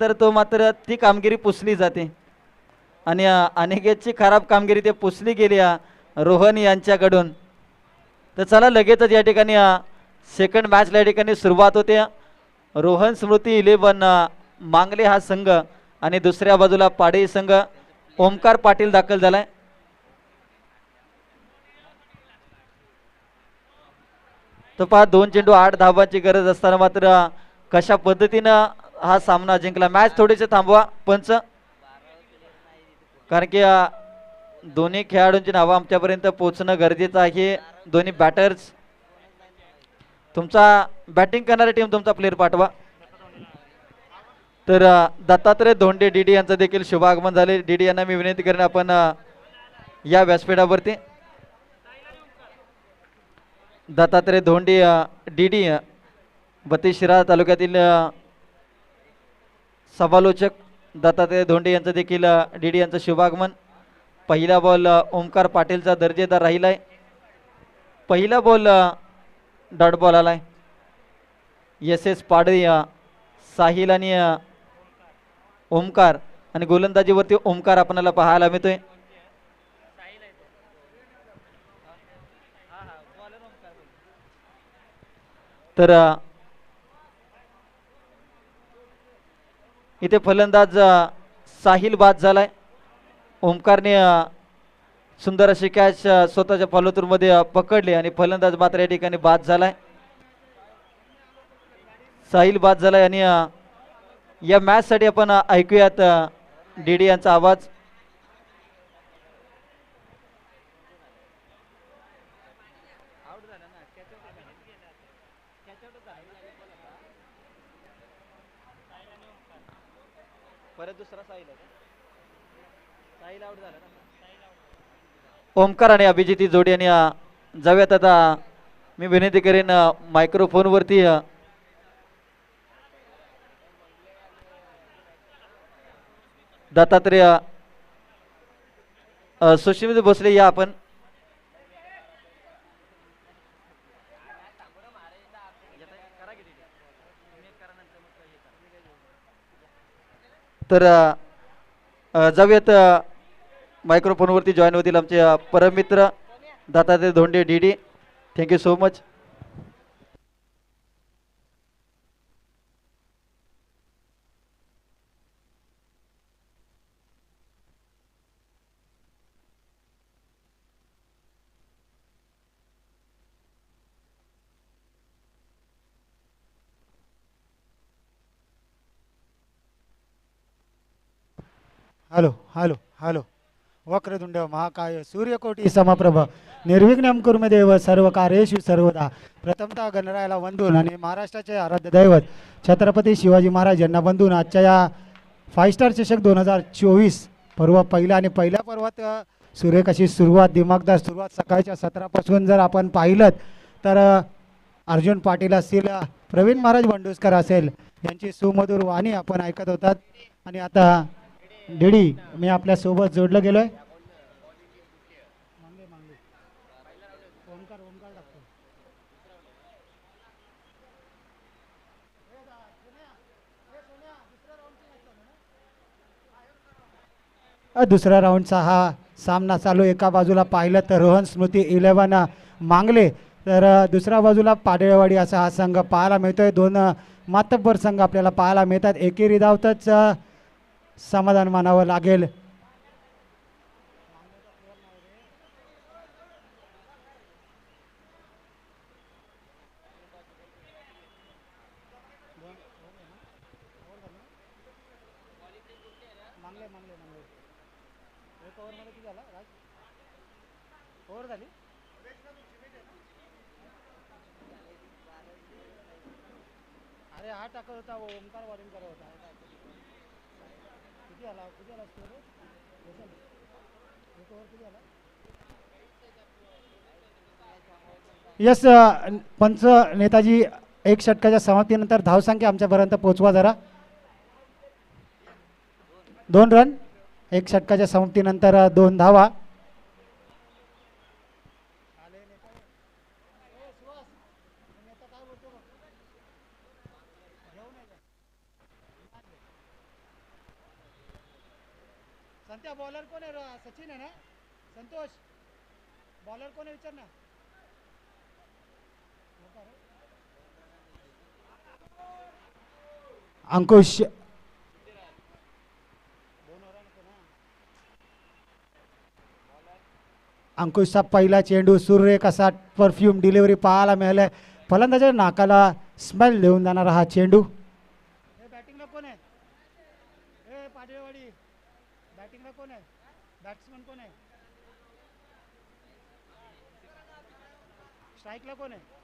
तर तो मात्र ती कामगिरी पुसली जाते. आणि अनेकेची खराब कामगिरी ते पुसली गेली रोहन यांच्याकडून. तर चला लगेचच या ठिकाणी सेकंड मॅचला या ठिकाणी सुरुवात होते. रोहन स्मृती इलेवन मांगले हा संघ आणि दुसऱ्या बाजूला पाडे संघ. ओमकार पाटील दाखल झालाय. तो पहा दोन चेंडू आठ धावांची गरज असताना मात्र कशा पद्धतीनं हा सामना जिंकला. मॅच थोडीशी थांबवा पंच. कारण की दोन्ही खेळाडूंची नावं आमच्यापर्यंत पोहोचणं गरजेचं आहे. दोन्ही बॅटर्स तुमचा बॅटिंग करणारी टीम तुमचा प्लेअर पाठवा. तर दत्तात्रय धोंडे डीडी यांचं देखील शुभागमन झाले. डीडी यांना मी विनंती करेन आपण या व्यासपीठावरती. दत्तात्रय धोंडे डीडी बत्तीशिरा तालुक्यातील समालोचक दत्तात्रय धोंडे यांचं देखील डी डी यांचं शुभागमन. पहिला बॉल ओमकार पाटीलचा दर्जेदार राहिलाय. पहिला बॉल डॉट बॉल आलाय. एस एस पाडे साहिल आणि ओमकार आणि गोलंदाजीवरती ओमकार आपल्याला पाहायला मिळतोय. तर इथे फलंदाज साहिल बाद झालाय. ओमकारने सुंदर अशी कॅच स्वतःच्या फॉलोतूरमध्ये पकडली आणि फलंदाज मात्र या ठिकाणी बाद झालाय. साहिल बाद झालाय आणि या मॅचसाठी आपण ऐकूयात डी डी यांचा आवाज परत दुसरा साहिल साहिल आउट झाला ओमकार आणि अभिजित जोडी आणि जाऊयात आता मी विनंती करेन मायक्रोफोनवरती दत्तात्रय अ, भोसले या आपण. तर जाऊयात मायक्रोफोनवरती जॉईन होतील आमचे परममित्र Dattatray Dhonde D D. Thank you so much hello hello hello Vakratunda महाकाय सूर्यकोटी समप्रभ. निर्विघ्नम कुर्मदेव सर्व कार्येशु सर्वदा. प्रथमतः गणरायाला वंदून आणि महाराष्ट्राचे आराध्य दैवत छत्रपती शिवाजी महाराज यांना बंधून आजच्या या फाय स्टार चषक दोन हजार चोवीस पर्व पहिला आणि पहिल्या पर्वात अ, सुरेख अशी सुरुवात दिमागदार सुरुवात सकाळच्या सत्रापासून जर आपण पाहिलं तर अर्जुन पाटील असतील प्रवीण महाराज बंडुसकर असेल यांची सुमधुर वाणी आपण ऐकत होतात. आणि आता डीडी मी आपल्यासोबत जोडलं गेलोय. आहे दुसऱ्या राऊंडचा हा सामना चालू. एका बाजूला पाहिलं तर रोहन स्मृती इलेव्हन मांगले. तर दुसऱ्या बाजूला पाडेवाडी असा हा संघ पाहायला मिळतोय. दोन मातब्बर संघ आपल्याला पाहायला मिळतात. एकेरी धावतच समाधान मानावं लागेल. अरे हा टाकत होता ओमकार वॉलिंग करत होता. किती आला किती आला स्कोर एक ओव्हर किती आला यस पंच नेताजी एक षटकाच्या समाप्तीनंतर धावसंख्या आमच्यापर्यंत पोहोचवा जरा. दोन रन एक षटकाच्या समाप्तीनंतर uh, दोन धावा. संत्या बॉलर कोण आहे सचिन आहे ना? संतोष. बॉलर कोण आहे विचार ना? अंकुश. अंकुशचा पहिला चेंडू सूर्य कसा परफ्यूम डिलिव्हरी पाहायला मिळालाय. फलंदाच्या नाकाला स्मेल देऊन जाणारा हा चेंडू. बॅटिंगला कोण आहे? बॅटिंगला कोण आहे बॅट्समन कोण आहे स्ट्राईकला कोण आहे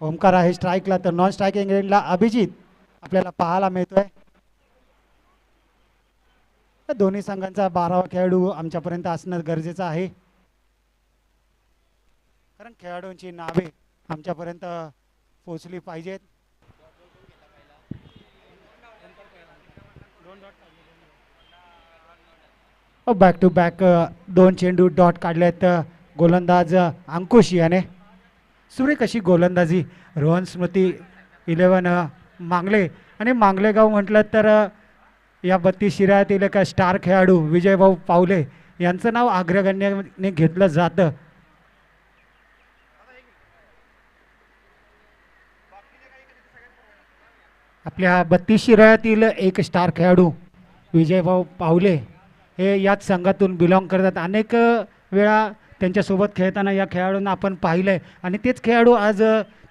ओमकार आहे स्ट्राईकला तर नॉन स्ट्राईकिंग एंडला अभिजित आपल्याला पाहायला मिळतोय. दोन्ही संघांचा बारावा खेळाडू आमच्यापर्यंत असणं गरजेचं आहे. कारण खेळाडूंची नावे आमच्यापर्यंत पोचली पाहिजेत. बॅक टू बॅक दोन चेंडू डॉट काढलेत आहेत गोलंदाज uh, अंकुश याने. सुरेख अशी गोलंदाजी रोहन स्मृती इलेवन uh, मांगले. आणि मांगलेगाव म्हटलं तर या बत्तीस शिरायातील एका स्टार खेळाडू विजयभाऊ पावले यांचं नाव आग्रगण्याने घेतलं जातं. आपल्या बत्तीस शिरायातील एक स्टार खेळाडू विजयभाऊ पावले. हे याच संघातून बिलॉंग करतात. अनेक वेळा त्यांच्यासोबत खेळताना या खेळाडूंना आपण पाहिलं आहे आणि तेच खेळाडू आज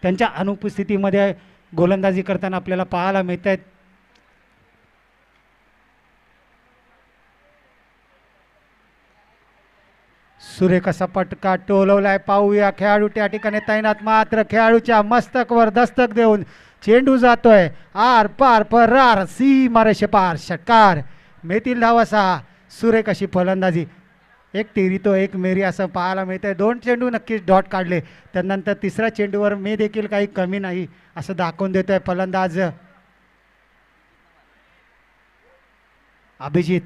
त्यांच्या अनुपस्थितीमध्ये गोलंदाजी करताना आपल्याला पाहायला मिळत आहेत सुरेख असा पटका टोलवलाय. पाहूया खेळाडू त्या ठिकाणी तैनात. मात्र खेळाडूच्या मस्तकवर दस्तक देऊन चेंडू जातोय. आर पार परार सी मारे पार. षटकार. मेतील धावा सहा. सुरेख अशी फलंदाजी. एक टेरी तो एक मेरी असं पाहायला मिळतं दोन चेंडू नक्कीच डॉट काढले. त्यानंतर तिसऱ्या चेंडूवर मी देखील काही कमी नाही असं दाखवून देतोय फलंदाज. अभिजित.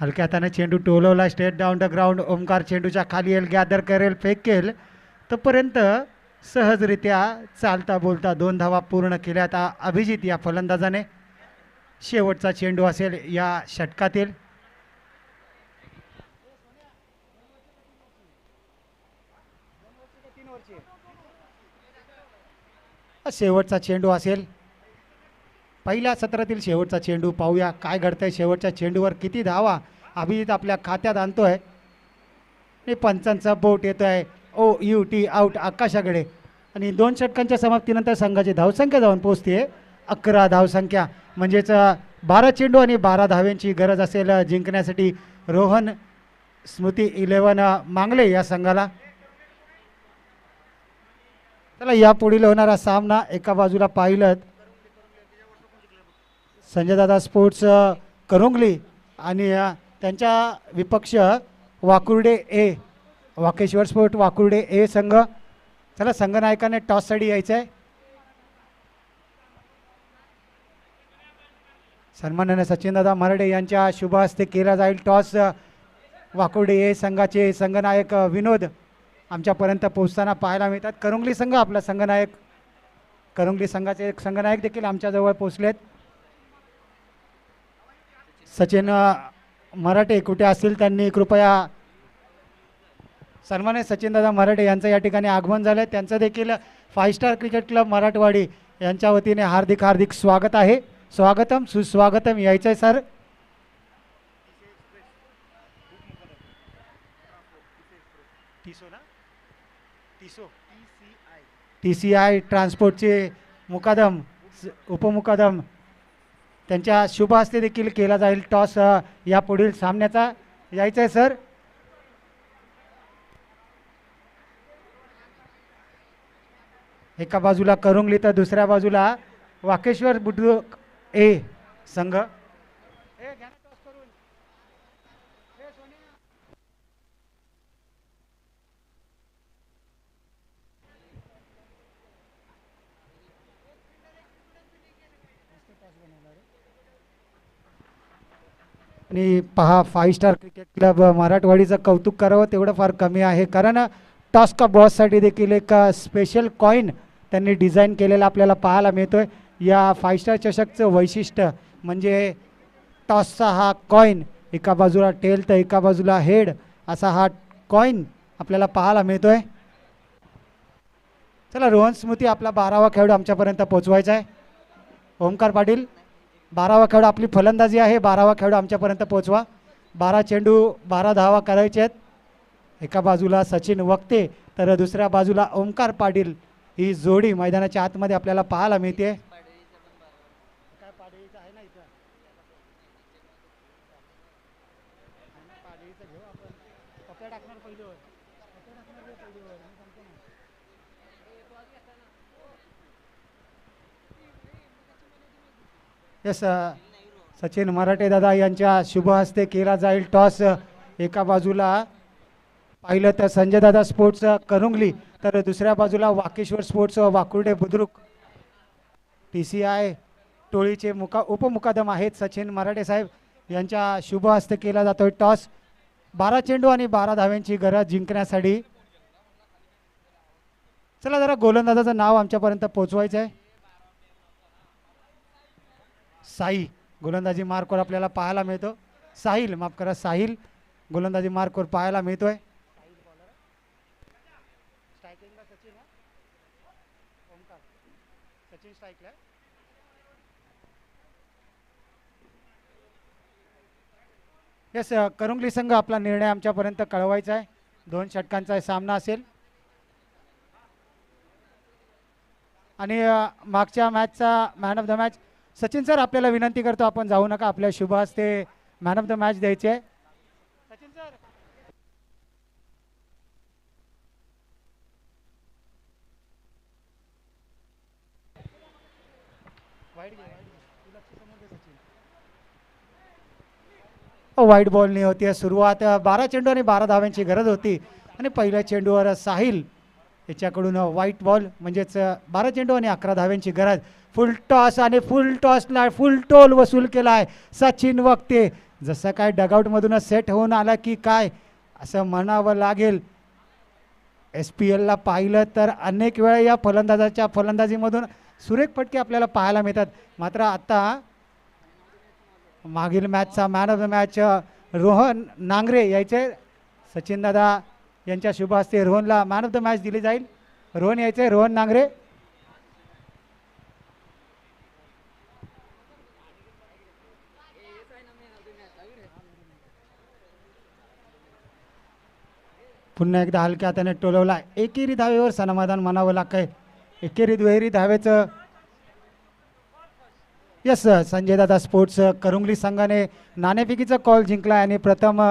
हलक्या हाताने चेंडू टोलवला. Straight down the ground Omkar चेंडूच्या खाली येईल. गॅदर करेल. फेकेल. तोपर्यंत सहजरित्या चालता बोलता दोन धावा पूर्ण केल्या आता अभिजित या फलंदाजाने. शेवटचा चेंडू असेल या षटकातील. शेवटचा चेंडू असेल. पहिल्या सत्रातील शेवटचा चेंडू पाहूया. काय घडतंय? शेवटच्या चेंडूवर किती धावा? अभिजित आपल्या खात्यात आणतोय. आणि पंचांचा बोट येतोय. ओ यू टी आउट आकाशाकडे. आणि दोन षटकांच्या समाप्तीनंतर संघाची धावसंख्या जाऊन पोचते अकरा धावसंख्या. म्हणजेच बारा चेंडू आणि बारा धाव्यांची गरज असेल जिंकण्यासाठी रोहन स्मृती इलेवन मांगले या संघाला. चला यापुढील होणारा सामना एका बाजूला पाहिलं संजयदादा स्पोर्ट्स करुंगली आणि त्यांच्या विपक्ष वाकुर्डे ए. वाकेश्वर स्पोर्ट वाकुर्डे ए संघ. चला संघनायकाने टॉससाठी यायचं आहे सन्माननीय सचिनदादा मराठे यांच्या शुभ हस्ते केला जाईल टॉस. वाकुर्डे ए संघाचे संघनायक विनोद आमच्यापर्यंत पोहोचताना पाहायला मिळतात. करुंगली संघ आपला संघनायक. करुंगली संघाचे एक संघनायक देखील आमच्याजवळ पोचलेत सचिन मराठे कुठे असतील त्यांनी कृपया सन्मान्य सचिनदादा मराठे यांचं या ठिकाणी आगमन झालं त्यांचं देखील five star cricket club Marathwadi यांच्या वतीने हार्दिक हार्दिक स्वागत आहे. स्वागतम सुस्वागतम यायचं आहे सर. टिसो ना? टिसो. टी सी आय ट्रान्सपोर्टचे मुकादम उपमुकादम त्यांच्या शुभ हस्ते देखील केला जाईल. टॉस या पुढील सामन्याचा. यायचं आहे सर. एका बाजूला करुंगली तर दुसऱ्या बाजूला वाकेश्वर बुद्रुक ए संघ. आणि पहा फाईव्ह स्टार क्रिकेट क्लब मराठवाडीचं कौतुक करावं तेवढं फार कमी आहे. कारण टॉस बॉससाठी देखील एक स्पेशल कॉईन त्यांनी डिझाईन केलेला आपल्याला पाहायला मिळतोय. या फाय स्टार चषकचं वैशिष्ट्य म्हणजे टॉसचा हा कॉईन एका बाजूला टेल तर एका बाजूला हेड असा हा कॉईन आपल्याला पाहायला मिळतो आहे चला रोहन स्मृती आपला बारावा खेळाडू आमच्यापर्यंत पोचवायचा आहे. ओमकार पाटील बारावा खेळाडू आपली फलंदाजी आहे. बारावा खेळाडू आमच्यापर्यंत पोचवा बारा चेंडू बारा धावा करायचे आहेत. एका बाजूला सचिन वक्ते तर दुसऱ्या बाजूला ओमकार पाटील. ही जोडी मैदानाच्या आतमध्ये आपल्याला पाहायला मिळते. यस uh, सचिन मराठे दादा यांच्या शुभ हस्ते केला जाईल टॉस एका बाजूला. पाहिलं तर संजय दादा स्पोर्ट्स करुंगली. तर दुसऱ्या बाजूला Wakeshwar sports Wakurde Budruk T C I टोळीचे मुका उपमुकादम आहेत. सचिन मराठे साहेब यांच्या शुभ हस्ते केला जातोय टॉस. बारा चेंडू आणि बारा धाव्यांची गरज जिंकण्यासाठी. चला जरा गोलंदाजाचं नाव आमच्यापर्यंत पोचवायचं आहे साई गोलंदाजी मार्कवर आपल्याला पाहायला मिळतो. साहिल माफ करा साहिल गोलंदाजी मार्कवर पाहायला मिळतोय. येस uh, करुंगली संघ आपला निर्णय आमच्यापर्यंत कळवायचा आहे. दोन षटकांचा सामना असेल. आणि uh, मागच्या मॅचचा man of the match Sachin sir आपल्याला विनंती करतो आपण जाऊ नका. आपल्या शुभ हस्ते मॅन ऑफ द मॅच द्यायचे आहे सचिन सर वाईट हो, बॉलनी होती. सुरुवात बारा चेंडू आणि बारा धाव्यांची गरज होती. आणि पहिल्या चेंडूवर साहिल याच्याकडून व्हाईट बॉल म्हणजेच बारा चेंडू आणि अकरा धाव्यांची गरज. फुल टॉस आणि फुल टॉसला फुल टोल वसूल केला आहे सचिन वक्ते. जसं काय डगआउटमधूनच सेट होऊन आला की काय असं म्हणावं लागेल. एस पी एलला पाहिलं तर अनेक वेळा या फलंदाजाच्या फलंदाजीमधून सुरेख फटके आपल्याला पाहायला मिळतात. मात्र आत्ता मागील मॅचचा man of the match Rohan Nangare यायचे. सचिन दादा यांच्या शुभ हस्ते रोहनला मॅन ऑफ द मॅच दिली जाईल. रोहन यायचे रोहन नांगरे. पुन्हा एकदा हलक्या हाताने टोलवला. एकेरी धावेवर समाधान मानावं लागतंय. एकेरी दुहेरी धावेचं. यस संजय दादा स्पोर्ट्स करुंगली संघाने नाणेफेकीचा कॉल जिंकला आणि प्रथम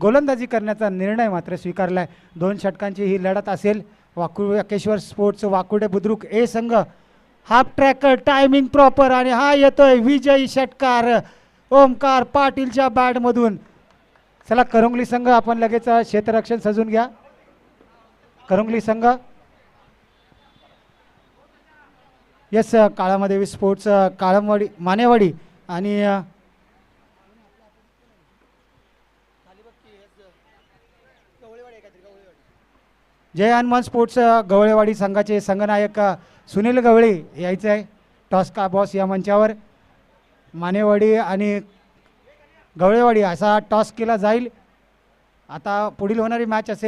गोलंदाजी करण्याचा निर्णय मात्र स्वीकारलाय. दोन षटकांची ही लढत असेल. वाकु वाकेश्वर स्पोर्ट्स वाकुडे बुद्रुक ए संघ. हाफ ट्रॅकर टायमिंग प्रॉपर आणि हा येतोय विजयी षटकार ओमकार पाटीलच्या बॅटमधून. चला करुंगली संघ आपण लगेच क्षेत्ररक्षण सजून घ्या. करुंगली संघ. यस काळामध्ये स्पोर्ट्स काळमवाडी मानेवाडी आणि जय हनुमान स्पोर्ट्स गवळेवाडी संघाचे संघनायक सुनील गवळे यायचं आहे. टॉस्का बॉस या मंचावर. मानेवाडी आणि गवळेवाडी असा टॉस केला जाईल. आता पुढील होणारी मॅच असेल.